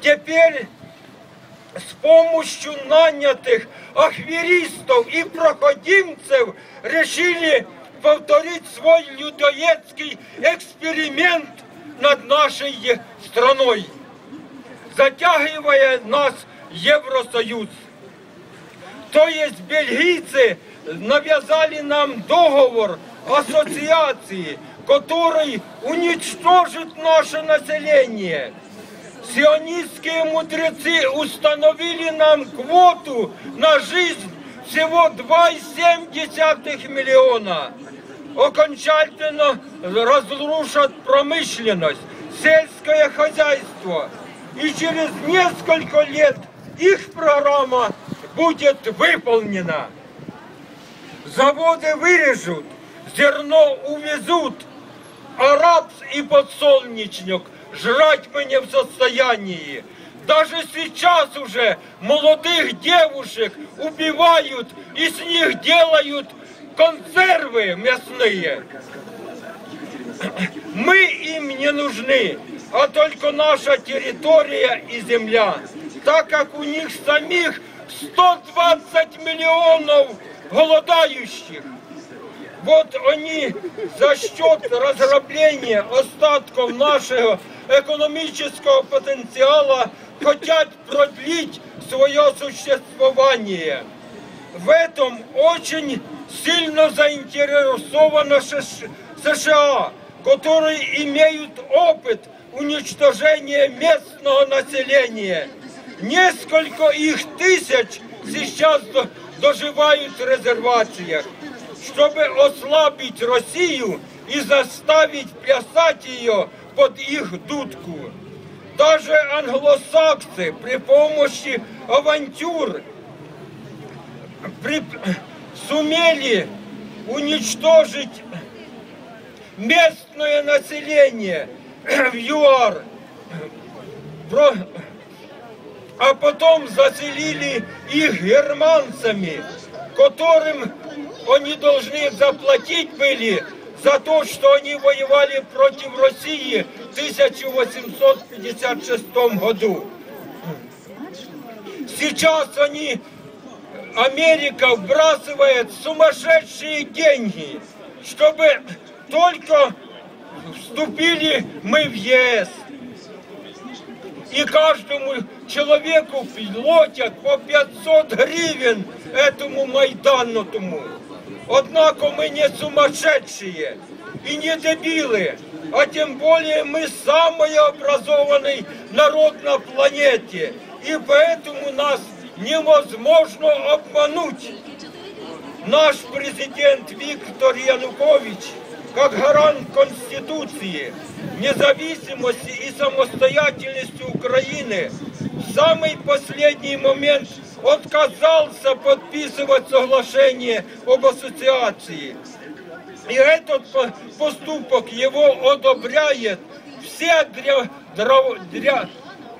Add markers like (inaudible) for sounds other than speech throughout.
теперь с помощью нанятых ахверистов и проходимцев решили повторить свой людоедский эксперимент над нашей страной, затягивая нас Евросоюз. То есть бельгийцы навязали нам договор ассоциации, который уничтожит наше население. Сионистские мудрецы установили нам квоту на жизнь всего 2,7 миллиона. Окончательно разрушат промышленность, сельское хозяйство. И через несколько лет их программа будет выполнена. Заводы вырежут, зерно увезут, а рапс и подсолнечник жрать мы не в состоянии. Даже сейчас уже молодых девушек убивают и с них делают консервы мясные. (clears throat) Мы им не нужны, а только наша территория и земля, так как у них самих 120 миллионов голодающих. Вот они за счет разрабления остатков нашего экономического потенциала хотят продлить свое существование. В этом очень сильно заинтересованы США, которые имеют опыт уничтожения местного населения. Несколько их тысяч сейчас доживают в резервациях. Чтобы ослабить Россию и заставить плясать ее под их дудку. Даже англосаксы при помощи авантюр при, сумели уничтожить местное население в ЮАР, а потом заселили их германцами, которым они должны заплатить были за то, что они воевали против России в 1856 году. Сейчас они, Америка вбрасывает сумасшедшие деньги, чтобы только вступили мы в ЕС. И каждому человеку платят по 500 гривен этому Майдану тому. Однако мы не сумасшедшие и не дебилы, а тем более мы самый образованный народ на планете. И поэтому нас невозможно обмануть. Наш президент Виктор Янукович, как гарант Конституции, независимости и самостоятельности Украины, в самый последний момент отказался подписывать соглашение об ассоциации. И этот поступок его одобряет все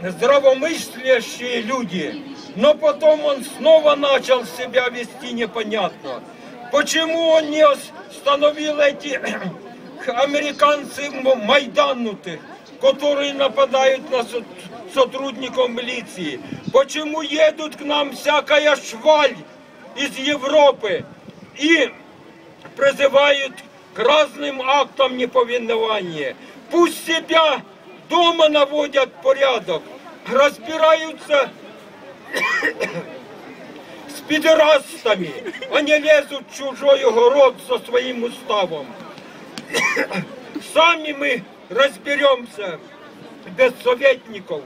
здравомыслящие люди. Но потом он снова начал себя вести непонятно. Почему он не остановил эти (clears throat) американцы майданутых, которые нападают на сотрудников милиции? Почему едут к нам всякая шваль из Европы и призывают к разным актам неповиновения? Пусть себя дома наводят порядок, разбираются с пидорастами, они лезут в чужой огород со своим уставом. Сами мы разберемся без советников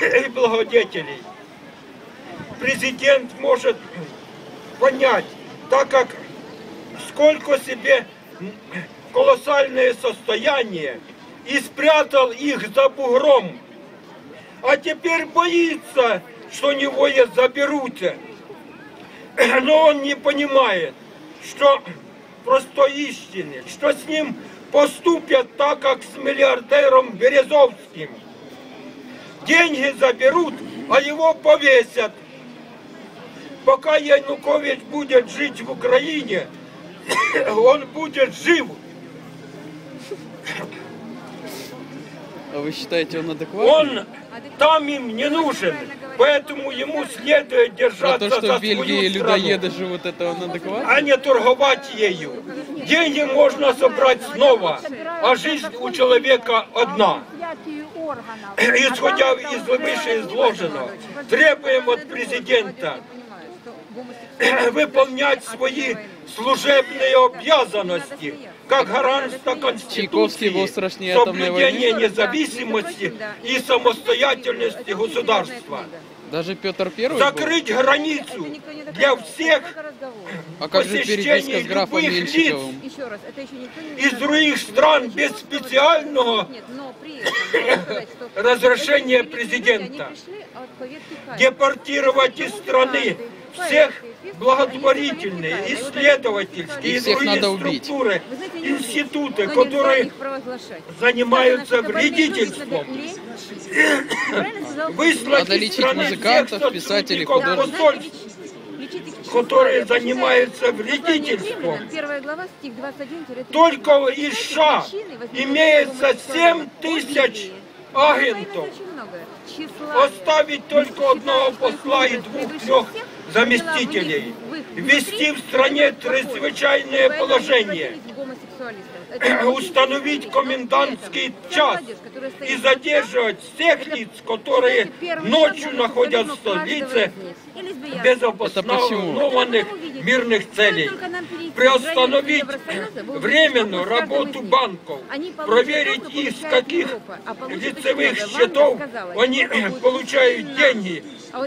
и благодетелей. Президент может понять, так как сколько себе колоссальное состояние и спрятал их за бугром, а теперь боится, что него есть заберут. Но он не понимает, что простой истины, что с ним поступят так, как с миллиардером Березовским. Деньги заберут, а его повесят. Пока Янукович будет жить в Украине, (coughs) он будет жив. А вы считаете, он адекватный? Он там им не нужен, поэтому ему следует Про держаться то, что за в Бельгии свою страну, людоеды живут, это он адекватный? а не торговать ею. Деньги можно собрать снова, а жизнь у человека одна. Исходя из вышеизложенного, требуем от президента (coughs) выполнять свои служебные обязанности как гаранта был Конституции, соблюдение независимости и самостоятельности государства, Даже Петр Первый был? закрыть границу для всех А как же переписка посещение с графом любых Меньшиковым? Еще раз, это еще никто не из других стран без специального (coughs) разрешения президента. депортировать из страны всех благотворительные, исследовательские и другие структуры, институты, которые занимаются вредительством. выслать Надо из лечить страны музыкантов, всех писателей, сотрудников посольств, которые занимаются вредительством. Римлянам, Первая глава, стих 21 Только из США имеется 7 тысяч агентов. Оставить только одного посла и двух-трех заместителей. Ввести в стране чрезвычайное положение. Установить комендантский час и задерживать всех лиц, которые ночью находятся в столице без обоснованных мирных целей. Приостановить временную работу банков, проверить из каких лицевых счетов они получают деньги А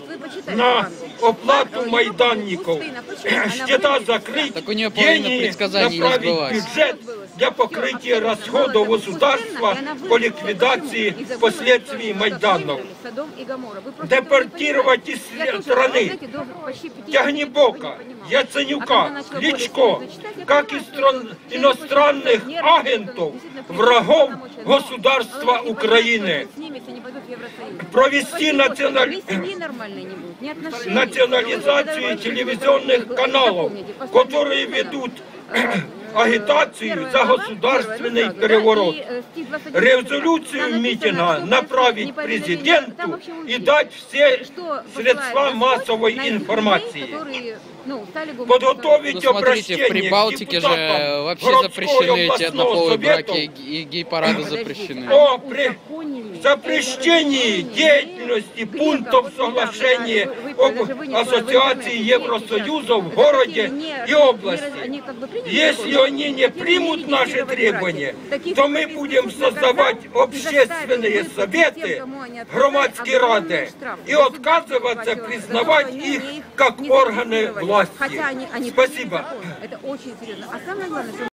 на оплату майданников. Она Счета закрыть, деньги направить в бюджет для покрытия расходов государства по ликвидации последствий Майданов. Содом и Гоморра. Вы просто Депортировать из Я слушала, страны знаете, до почти 50 Тягнебока, лет не понимала. А Яценюка, когда начала более Личко, серьезно читать, я как и поняла, что стран- человек иностранных очень нервный, агентов, действительно врагов полномочия. Но государства он не Украины. понимает, что с ними, если они пойдут в Евросоюз. Провести Спасибо, националь- что ни семьи нормальной не будет, ни отношений. национализацию телевизионных каналов, которые ведут агитацию за государственный переворот. Резолюцию митинга направить президенту и дать все средства массовой информации. Подготовить Ну смотрите, в Прибалтике же вообще запрещены эти однополые браки и и гей-парады запрещены. о при запрещении деятельности пунктов соглашения об ассоциации Евросоюза в городе и области. Если они не примут наши требования, то мы будем создавать общественные советы, громадские рады и отказываться признавать их как органы власти. Спасибо. Это очень серьезно. А самое главное, что